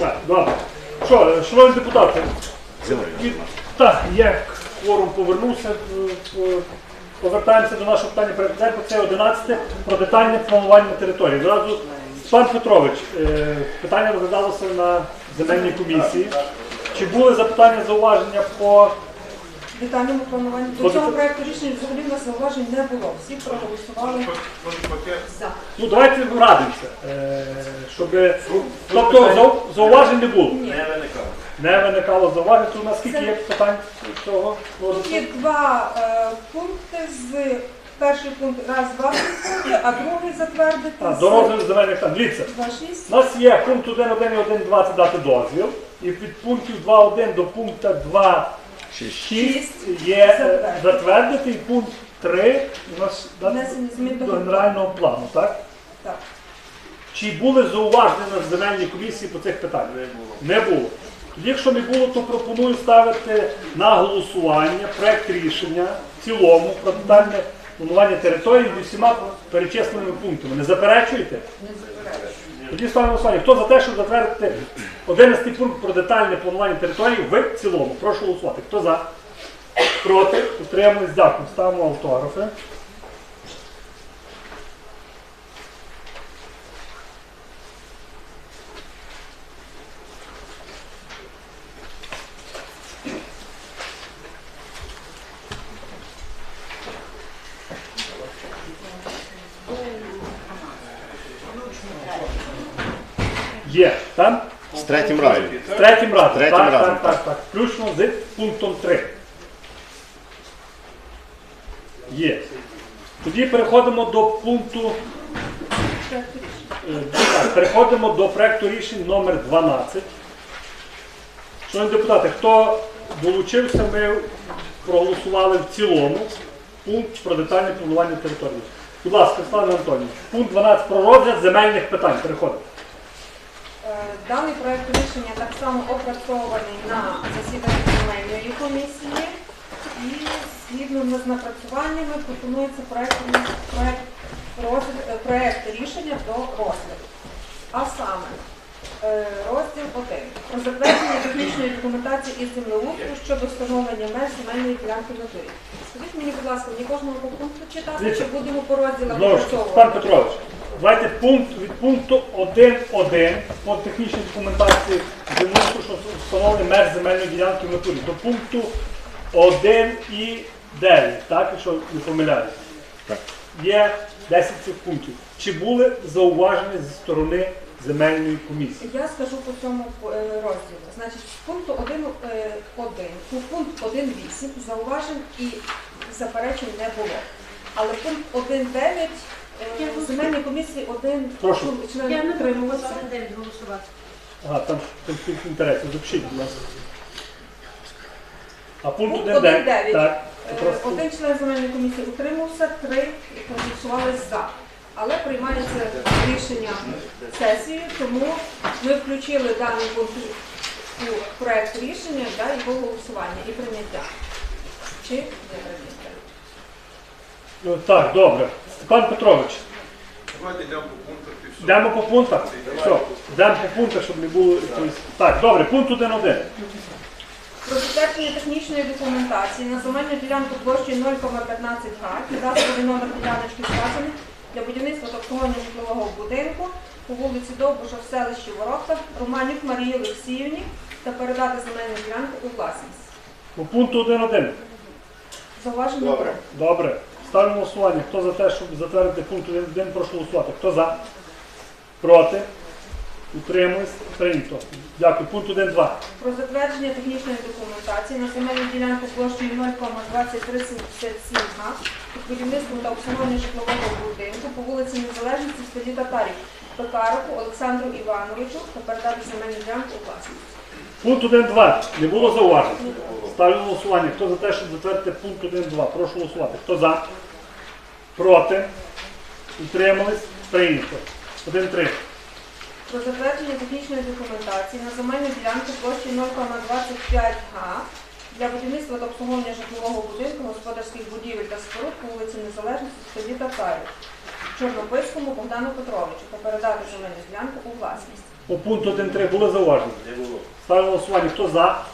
Так, добре. Що, е, шановні депутати, від- так, є кворум повернувся. е, е, Повертаємося до нашого питання порядку. Це 11 про детальне планування території. Зразу пан Петрович, е, питання розглядалося на земельній комісії. Чи були запитання, зауваження по Детальному плануванні. До цього проекту рішення взагалі в нас зауважень не було. Всі проголосували за. Ну, давайте радимося, е, щоб... Тобто зау- зауважень не було. Ні. Не виникало зауважень. Тут у нас скільки є питань цього? Тут є два е, пункти з перший пункт раз, два пункти, а другий затвердити А, з до розгляду земельних там. Дивіться, у нас є пункт 1.1 і 1.2 це дати дозвіл. І від пунктів 2.1 до пункту 2.6 є е, Затвердити. Пункт 3 у нас Внесення змін до генерального плану, так? Так. Чи були зауваження на земельній комісії по цих питаннях? Не було. Не було. Якщо не було, то пропоную ставити на голосування проект рішення в цілому про детальне планування території зі всіма перечисленими пунктами. Не заперечуєте? Не заперечую. Тоді ставимо голосування. Хто за те, щоб затвердити 11 пункт про детальне планування території в цілому? Прошу голосувати. Хто за? Проти? Утримались? Дякую. Ставимо автографи. Є. Там? З третім раєм. З третім разом. Третім так, разом, так, так, так. Включно з пунктом 3. Є. Тоді переходимо до пункту. Е, Так, переходимо до проекту рішень номер 12. Шановні депутати, хто долучився, ми проголосували в цілому пункт про детальне планування території. Будь ласка, Слава Антонійович, пункт 12 про розгляд земельних питань. Переходимо. Даний проект рішення так само опрацьований на засіданні земельної комісії і згідно з напрацюваннями пропонується проект, проект, розгляд- е, проект рішення до розгляду. А саме е, розділ 1. Про затвердження технічної документації із землеустрою щодо встановлення меж земельної ділянки натурі. Скажіть мені, будь ласка, мені кожного пункту читати, чи будемо по розділах пан опрацьовувати? Петрович, давайте пункт від пункту 1.1 по технічній документації землеустрою, що встановлення меж земельної ділянки в натурі, до пункту 1.9, так, якщо не помиляюсь. Так. Є 10 цих пунктів. Чи були зауваження зі сторони земельної комісії? Я скажу по цьому е, розділу. Значить, з пункту 1.1 по пункт 1.8 зауважень і заперечень не було. Але пункт 1.9 е, земельної комісії один Прошу. член Я не буду утримувався. голосувати. Ага, там конфлікт інтересів. Запишіть, будь ласка. А пункт Пункт 1.9? 1.9. Так. Е, Просто- Один член земельної комісії утримався, три проголосували за. Але приймається рішення сесії, тому ми включили даний пункт у проект рішення да, його голосування і прийняття. Чи не прийняття? Ну, Так, добре. Степан Петрович, Давайте йдемо по пунктах і все. йдемо по пунктах. Все, йдемо по пунктах, щоб не було якоїсь. Так, добре, пункт 1.1. Про затвердження технічної документації на земельну ділянку площею 0,15 га, кадастровий номер діляночки вказаний для будівництва та обслуговування житлового будинку по вулиці Довбуша в селищі Ворохта Романюк Марії Олексіївні та передати земельну ділянку у власність. По пункту 1.1. Зауваження Добре. Добре. Ставимо голосування. Хто за те, щоб затвердити пункт 1.1, прошу голосувати. Хто за? Проти? Утримуюсь? Прийнято. Дякую. Пункт 1.2. Про затвердження технічної документації на земельну ділянку площею 0,2377 га під будівництвом та обслуговування житлового будинку по вулиці Незалежності в селі Татарів Пекарику Олександру Івановичу та передати земельну ділянку у власність. Пункт 1.2. Не було зауважень. Ставлю голосування. Хто за те, щоб затвердити пункт 1.2? Прошу голосувати. Хто за? Проти? Утримались? Прийнято. 1.3. Про затвердження технічної документації на земельну ділянку площею 0,25 га для будівництва та обслуговування житлового будинку, господарських будівель та споруд по вулиці Незалежності в селі Татарів Чорнопильському Богдану Петровичу та передати земельну ділянку у власність. По пункту 1.3 були зауваження? Не було. Ставимо голосування. Хто за?